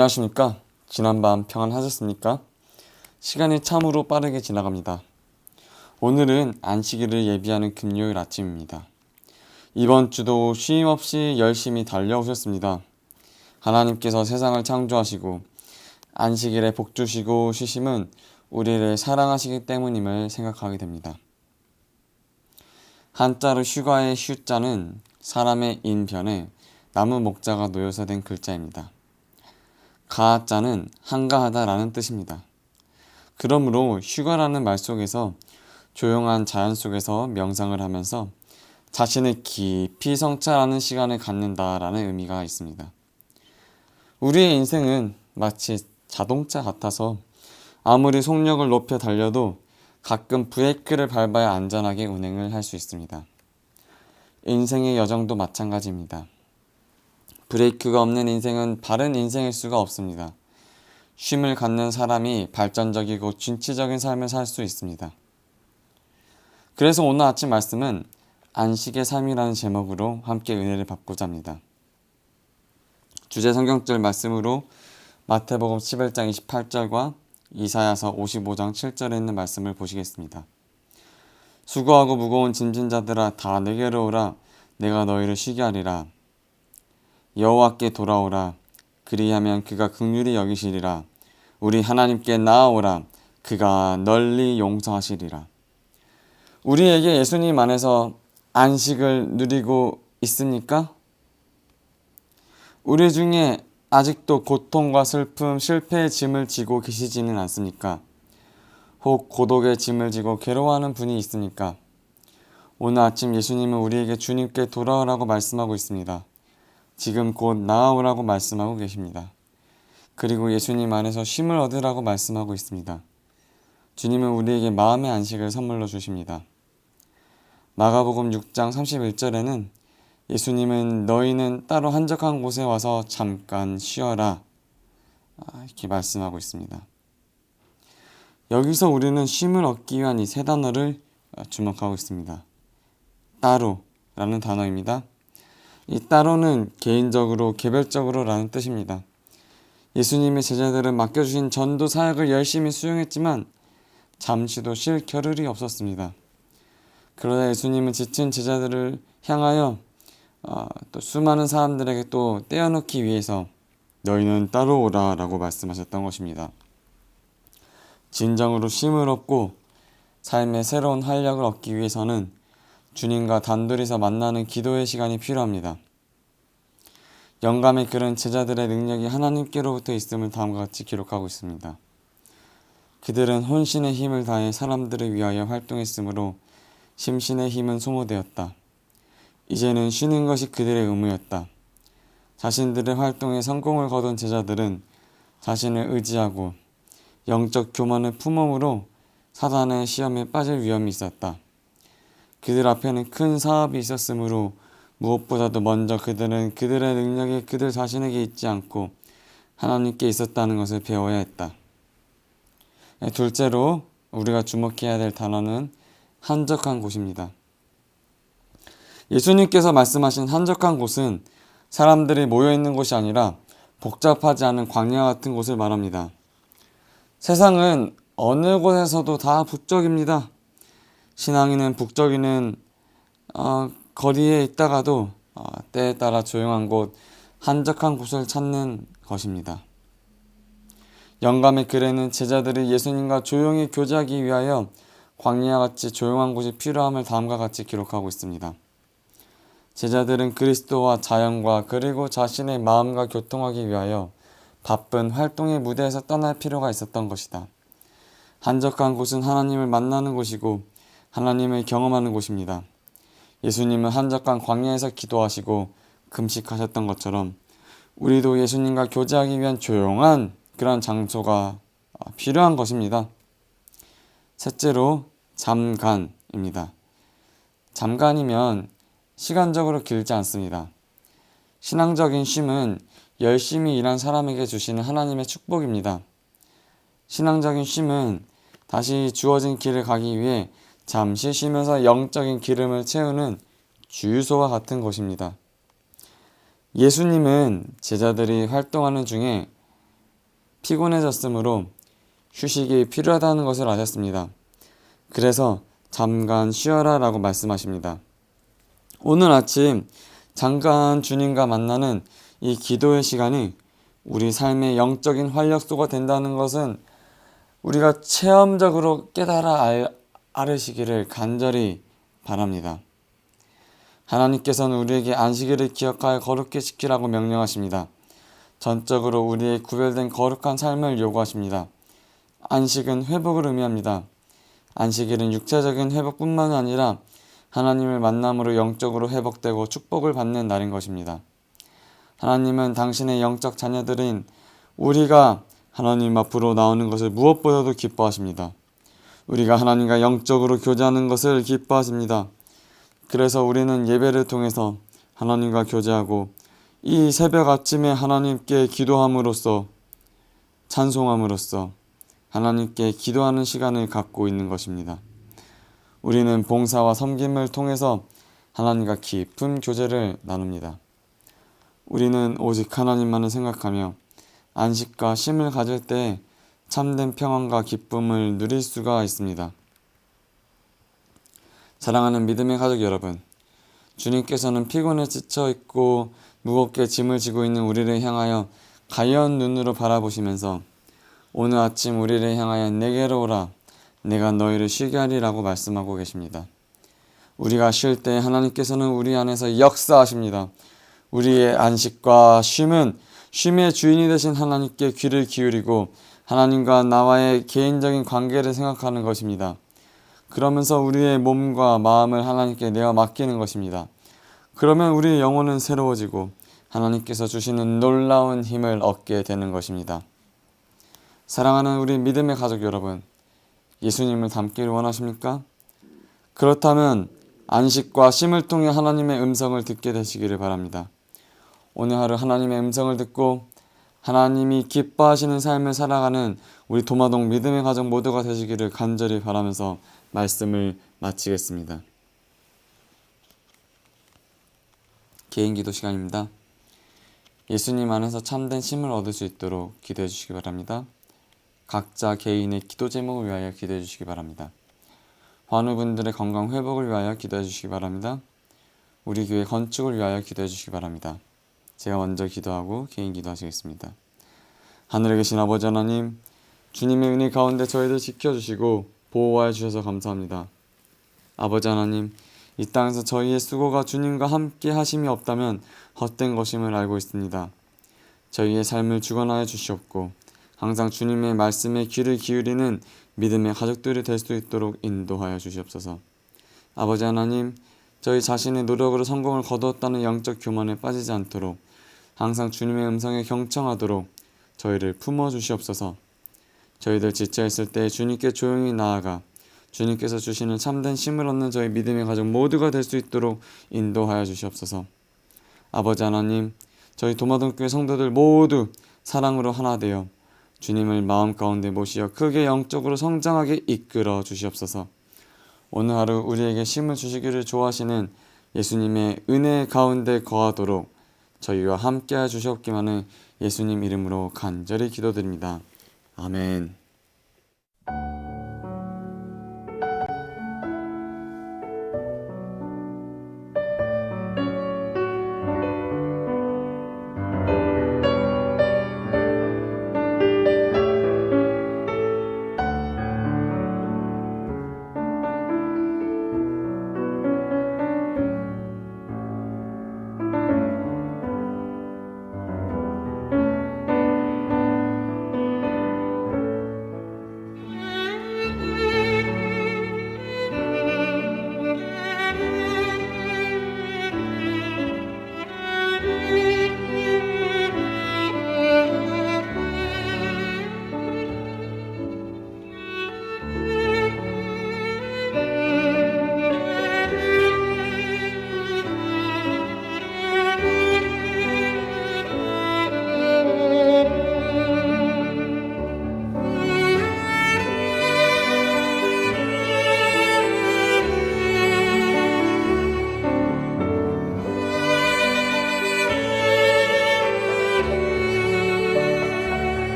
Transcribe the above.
안녕하십니까? 지난밤 평안하셨습니까? 시간이 참으로 빠르게 지나갑니다. 오늘은 안식일을 예비하는 금요일 아침입니다. 이번 주도 쉼 없이 열심히 달려오셨습니다. 하나님께서 세상을 창조하시고 안식일에 복 주시고 쉬심은 우리를 사랑하시기 때문임을 생각하게 됩니다. 한자로 휴가의 휴자는 사람의 인변에 나무 목자가 놓여서 된 글자입니다. 가자는 한가하다라는 뜻입니다. 그러므로 휴가라는 말 속에서 조용한 자연 속에서 명상을 하면서 자신을 깊이 성찰하는 시간을 갖는다라는 의미가 있습니다. 우리의 인생은 마치 자동차 같아서 아무리 속력을 높여 달려도 가끔 브레이크를 밟아야 안전하게 운행을 할 수 있습니다. 인생의 여정도 마찬가지입니다. 브레이크가 없는 인생은 바른 인생일 수가 없습니다. 쉼을 갖는 사람이 발전적이고 진취적인 삶을 살 수 있습니다. 그래서 오늘 아침 말씀은 안식의 삶이라는 제목으로 함께 은혜를 받고자 합니다. 주제 성경절 말씀으로 마태복음 11장 28절과 이사야서 55장 7절에 있는 말씀을 보시겠습니다. 수고하고 무거운 짐진 자들아 다 내게로 오라 내가 너희를 쉬게 하리라 여호와께 돌아오라 그리하면 그가 극률이 여기시리라 우리 하나님께 나아오라 그가 널리 용서하시리라 우리에게 예수님 안에서 안식을 누리고 있습니까? 우리 중에 아직도 고통과 슬픔, 실패의 짐을 지고 계시지는 않습니까? 혹 고독의 짐을 지고 괴로워하는 분이 있습니까? 오늘 아침 예수님은 우리에게 주님께 돌아오라고 말씀하고 있습니다. 지금 곧 나아오라고 말씀하고 계십니다. 그리고 예수님 안에서 쉼을 얻으라고 말씀하고 있습니다. 주님은 우리에게 마음의 안식을 선물로 주십니다. 마가복음 6장 31절에는 예수님은 너희는 따로 한적한 곳에 와서 잠깐 쉬어라 아, 이렇게 말씀하고 있습니다. 여기서 우리는 쉼을 얻기 위한 이 세 단어를 주목하고 있습니다. 따로라는 단어입니다. 이 따로는 개인적으로 개별적으로라는 뜻입니다. 예수님의 제자들은 맡겨주신 전도 사역을 열심히 수행했지만 잠시도 쉴 겨를이 없었습니다. 그러다 예수님은 지친 제자들을 향하여 어, 또 수많은 사람들에게 또 떼어놓기 위해서 너희는 따로 오라 라고 말씀하셨던 것입니다. 진정으로 쉼을 얻고 삶의 새로운 활력을 얻기 위해서는 주님과 단둘이서 만나는 기도의 시간이 필요합니다. 영감의 글은 제자들의 능력이 하나님께로부터 있음을 다음과 같이 기록하고 있습니다. 그들은 혼신의 힘을 다해 사람들을 위하여 활동했으므로 심신의 힘은 소모되었다. 이제는 쉬는 것이 그들의 의무였다. 자신들의 활동에 성공을 거둔 제자들은 자신을 의지하고 영적 교만을 품음으로 사단의 시험에 빠질 위험이 있었다. 그들 앞에는 큰 사업이 있었으므로 무엇보다도 먼저 그들은 그들의 능력이 그들 자신에게 있지 않고 하나님께 있었다는 것을 배워야 했다. 둘째로 우리가 주목해야 될 단어는 한적한 곳입니다. 예수님께서 말씀하신 한적한 곳은 사람들이 모여 있는 곳이 아니라 복잡하지 않은 광야 같은 곳을 말합니다. 세상은 어느 곳에서도 다 북적입니다. 신앙인은 북적이는 어, 거리에 있다가도 어, 때에 따라 조용한 곳, 한적한 곳을 찾는 것입니다. 영감의 글에는 제자들이 예수님과 조용히 교제하기 위하여 광야와 같이 조용한 곳이 필요함을 다음과 같이 기록하고 있습니다. 제자들은 그리스도와 자연과 그리고 자신의 마음과 교통하기 위하여 바쁜 활동의 무대에서 떠날 필요가 있었던 것이다. 한적한 곳은 하나님을 만나는 곳이고 하나님을 경험하는 곳입니다. 예수님은 한적한 광야에서 기도하시고 금식하셨던 것처럼 우리도 예수님과 교제하기 위한 조용한 그런 장소가 필요한 것입니다. 셋째로 잠간입니다. 잠간이면 시간적으로 길지 않습니다. 신앙적인 쉼은 열심히 일한 사람에게 주시는 하나님의 축복입니다. 신앙적인 쉼은 다시 주어진 길을 가기 위해 잠시 쉬면서 영적인 기름을 채우는 주유소와 같은 것입니다. 예수님은 제자들이 활동하는 중에 피곤해졌으므로 휴식이 필요하다는 것을 아셨습니다. 그래서 잠깐 쉬어라 라고 말씀하십니다. 오늘 아침 잠깐 주님과 만나는 이 기도의 시간이 우리 삶의 영적인 활력소가 된다는 것은 우리가 체험적으로 깨달아 알, 알으시기를 간절히 바랍니다. 하나님께서는 우리에게 안식일을 기억하여 거룩히 지키라고 명령하십니다. 전적으로 우리의 구별된 거룩한 삶을 요구하십니다. 안식은 회복을 의미합니다. 안식일은 육체적인 회복뿐만 아니라 하나님을 만남으로 영적으로 회복되고 축복을 받는 날인 것입니다. 하나님은 당신의 영적 자녀들인 우리가 하나님 앞으로 나오는 것을 무엇보다도 기뻐하십니다. 우리가 하나님과 영적으로 교제하는 것을 기뻐하십니다. 그래서 우리는 예배를 통해서 하나님과 교제하고 이 새벽 아침에 하나님께 기도함으로써 찬송함으로써 하나님께 기도하는 시간을 갖고 있는 것입니다. 우리는 봉사와 섬김을 통해서 하나님과 깊은 교제를 나눕니다. 우리는 오직 하나님만을 생각하며 안식과 쉼을 가질 때 참된 평안과 기쁨을 누릴 수가 있습니다. 사랑하는 믿음의 가족 여러분, 주님께서는 피곤에 지쳐 있고 무겁게 짐을 지고 있는 우리를 향하여 가연 눈으로 바라보시면서 오늘 아침 우리를 향하여 내게로 오라 내가 너희를 쉬게 하리라고 말씀하고 계십니다. 우리가 쉴 때 하나님께서는 우리 안에서 역사하십니다. 우리의 안식과 쉼은 쉼의 주인이 되신 하나님께 귀를 기울이고 하나님과 나와의 개인적인 관계를 생각하는 것입니다. 그러면서 우리의 몸과 마음을 하나님께 내어 맡기는 것입니다. 그러면 우리의 영혼은 새로워지고 하나님께서 주시는 놀라운 힘을 얻게 되는 것입니다. 사랑하는 우리 믿음의 가족 여러분, 예수님을 닮기를 원하십니까? 그렇다면 안식과 쉼을 통해 하나님의 음성을 듣게 되시기를 바랍니다. 오늘 하루 하나님의 음성을 듣고 하나님이 기뻐하시는 삶을 살아가는 우리 도마동 믿음의 가족 모두가 되시기를 간절히 바라면서 말씀을 마치겠습니다. 개인 기도 시간입니다. 예수님 안에서 참된 쉼을 얻을 수 있도록 기도해 주시기 바랍니다. 각자 개인의 기도 제목을 위하여 기도해 주시기 바랍니다. 환우분들의 건강 회복을 위하여 기도해 주시기 바랍니다. 우리 교회 건축을 위하여 기도해 주시기 바랍니다. 제가 먼저 기도하고 개인 기도하시겠습니다. 하늘에 계신 아버지 하나님, 주님의 은혜 가운데 저희들 지켜주시고 보호하여 주셔서 감사합니다. 아버지 하나님, 이 땅에서 저희의 수고가 주님과 함께 하심이 없다면 헛된 것임을 알고 있습니다. 저희의 삶을 주관하여 주시옵고 항상 주님의 말씀에 귀를 기울이는 믿음의 가족들이 될 수 있도록 인도하여 주시옵소서. 아버지 하나님, 저희 자신의 노력으로 성공을 거두었다는 영적 교만에 빠지지 않도록 항상 주님의 음성에 경청하도록 저희를 품어 주시옵소서. 저희들 지쳐 있을 때 주님께 조용히 나아가 주님께서 주시는 참된 힘을 얻는 저희 믿음의 가족 모두가 될 수 있도록 인도하여 주시옵소서. 아버지 하나님, 저희 도마동교회 성도들 모두 사랑으로 하나 되어 주님을 마음 가운데 모시어 크게 영적으로 성장하게 이끌어 주시옵소서. 오늘 하루 우리에게 힘을 주시기를 좋아하시는 예수님의 은혜 가운데 거하도록 저희와 함께 해 주시옵기만을 예수님 이름으로 간절히 기도드립니다. 아멘.